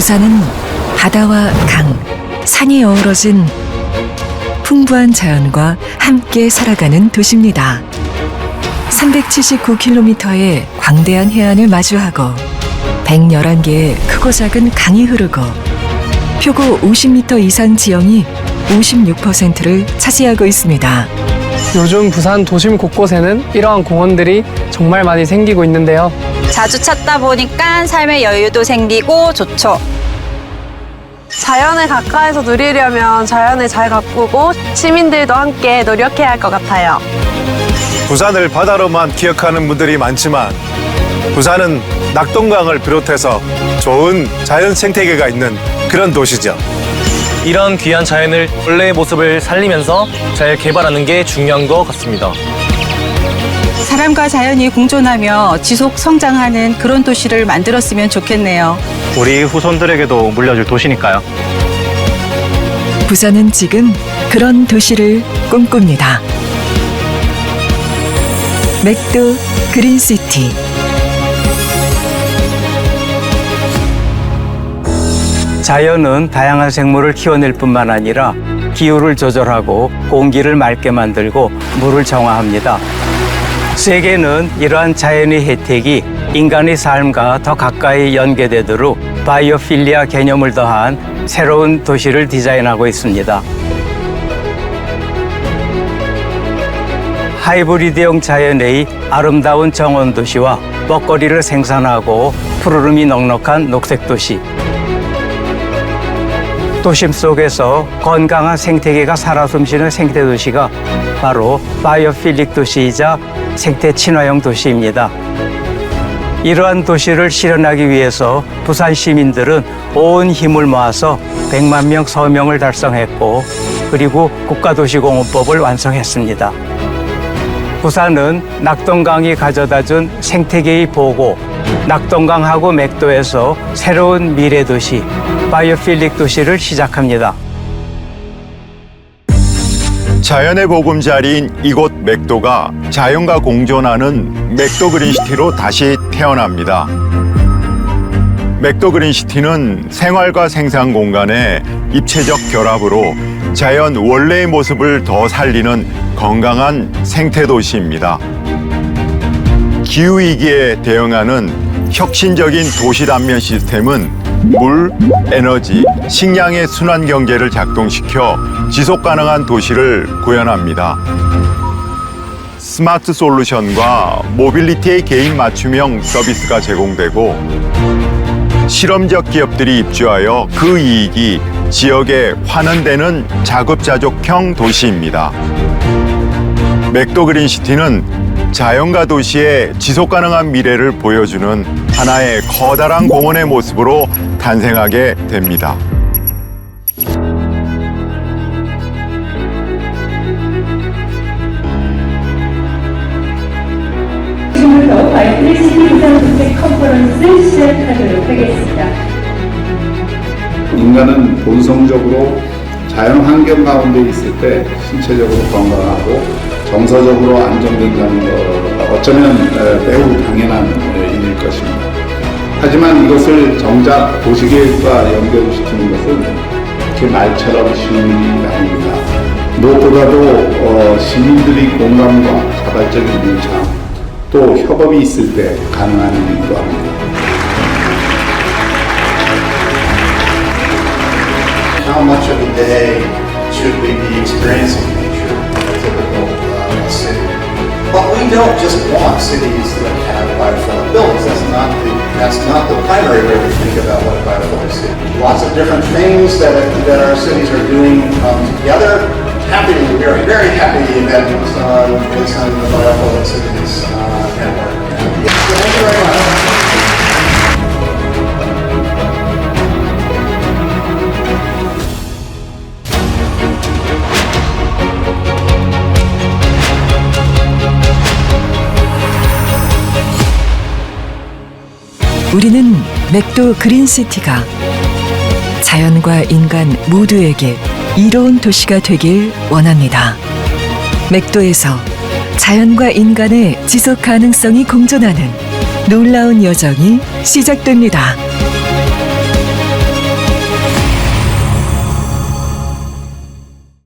부산은 바다와 강, 산이 어우러진 풍부한 자연과 함께 살아가는 도시입니다. 379km의 광대한 해안을 마주하고 111개의 크고 작은 강이 흐르고 표고 50m 이상 지형이 56%를 차지하고 있습니다. 요즘 부산 도심 곳곳에는 이러한 공원들이 정말 많이 생기고 있는데요. 자주 찾다 보니까 삶의 여유도 생기고 좋죠. 자연을 가까이서 누리려면 자연을 잘 가꾸고 시민들도 함께 노력해야 할 것 같아요. 부산을 바다로만 기억하는 분들이 많지만 부산은 낙동강을 비롯해서 좋은 자연 생태계가 있는 그런 도시죠. 이런 귀한 자연을 원래의 모습을 살리면서 잘 개발하는 게 중요한 것 같습니다. 사람과 자연이 공존하며 지속 성장하는 그런 도시를 만들었으면 좋겠네요. 우리 후손들에게도 물려줄 도시니까요. 부산은 지금 그런 도시를 꿈꿉니다. 맥도 그린시티 자연은 다양한 생물을 키워낼 뿐만 아니라 기후를 조절하고 공기를 맑게 만들고 물을 정화합니다. 세계는 이러한 자연의 혜택이 인간의 삶과 더 가까이 연계되도록 바이오필리아 개념을 더한 새로운 도시를 디자인하고 있습니다. 하이브리드형 자연의 아름다운 정원 도시와 먹거리를 생산하고 푸르름이 넉넉한 녹색 도시. 도심 속에서 건강한 생태계가 살아 숨쉬는 생태 도시가 바로 바이오필릭 도시이자 생태 친화형 도시입니다. 이러한 도시를 실현하기 위해서 부산 시민들은 온 힘을 모아서 100만 명 서명을 달성했고 그리고 국가도시공원법을 완성했습니다. 부산은 낙동강이 가져다 준 생태계의 보고, 낙동강하고 맥도에서 새로운 미래 도시, 바이오필릭 도시를 시작합니다. 자연의 보금자리인 이곳 맥도가 자연과 공존하는 맥도 그린시티로 다시 태어납니다. 맥도 그린시티는 생활과 생산 공간의 입체적 결합으로 자연 원래의 모습을 더 살리는 건강한 생태 도시입니다. 기후 위기에 대응하는 혁신적인 도시 단면 시스템은 물, 에너지, 식량의 순환 경제를 작동시켜 지속 가능한 도시를 구현합니다. 스마트 솔루션과 모빌리티의 개인 맞춤형 서비스가 제공되고 실험적 기업들이 입주하여 그 이익이 지역에 환원되는 자급자족형 도시입니다. 맥도 그린시티는 자연과 도시의 지속 가능한 미래를 보여주는 하나의 커다란 공원의 모습으로 탄생하게 됩니다. 지금부터 바이트리시티 부산 국제 컨퍼런스 시작하도록 하겠습니다. 인간은 본성적으로 자연 환경 가운데 있을 때 신체적으로 건강하고 정서적으로 안정된다는 것 어쩌면 에, 매우 당연한 에, 일일 것입니다. 하지만 이것을 정작 도시계획과 연결시키는 것은 그렇게 말처럼 쉬운 일이 아닙니다. 무엇보다도 어, 시민들이 공감과 자발적인 문창 또 협업이 있을 때 가능한 일이기도 합니다. experiencing But we don't just want cities that have biophilic buildings. That's not the that's not the primary way we think about what a biophilic city. is. Lots of different things that that our cities are doing um, together. Happy to be very very happy that it's on it's on the biophilic cities uh, network. Yeah, so thank you very much. 우리는 맥도 그린시티가 자연과 인간 모두에게 이로운 도시가 되길 원합니다. 맥도에서 자연과 인간의 지속 가능성이 공존하는 놀라운 여정이 시작됩니다.